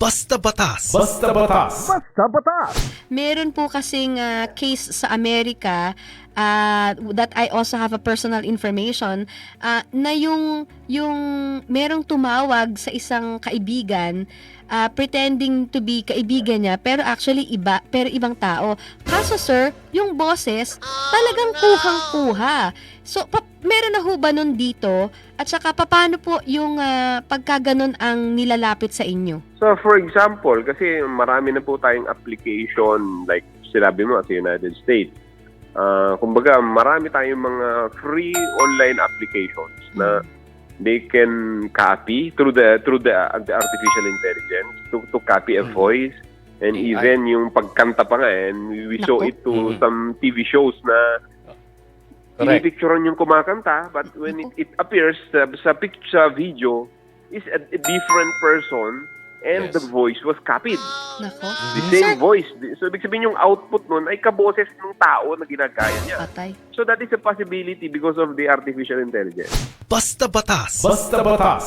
Basta Batas. Basta batas. Meron po kasing ah, case sa Amerika ah, that I also have a personal information ah, na yung yung merong tumawag sa isang kaibigan ah, pretending to be kaibigan niya pero actually iba pero ibang tao. Kaso sir, yung boses talagang kuhang-kuha. So pa- meron na ho ba nun dito at saka paano po yung ah, pagkaganon ang nilalapit sa inyo? So for example, kasi marami na po tayong application like sinabi mo sa United States. Ah, kumbaga, marami tayong mga free online applications na they can copy through the through the, uh, the artificial intelligence to to copy a Mm. voice and AI. even yung pagkanta pa nga and we, we saw Naku. it to Mhm. some TV shows na pinipicturean yung kumakanta but when it, it appears sa, sa picture sa video is a, a different person and Yes. the voice was copied. Nako. The same Sir, voice. So, ibig sabihin yung output nun ay kaboses ng tao na ginagaya niya. patay. So, that is a possibility because of the artificial intelligence. Basta Batas. Basta batas.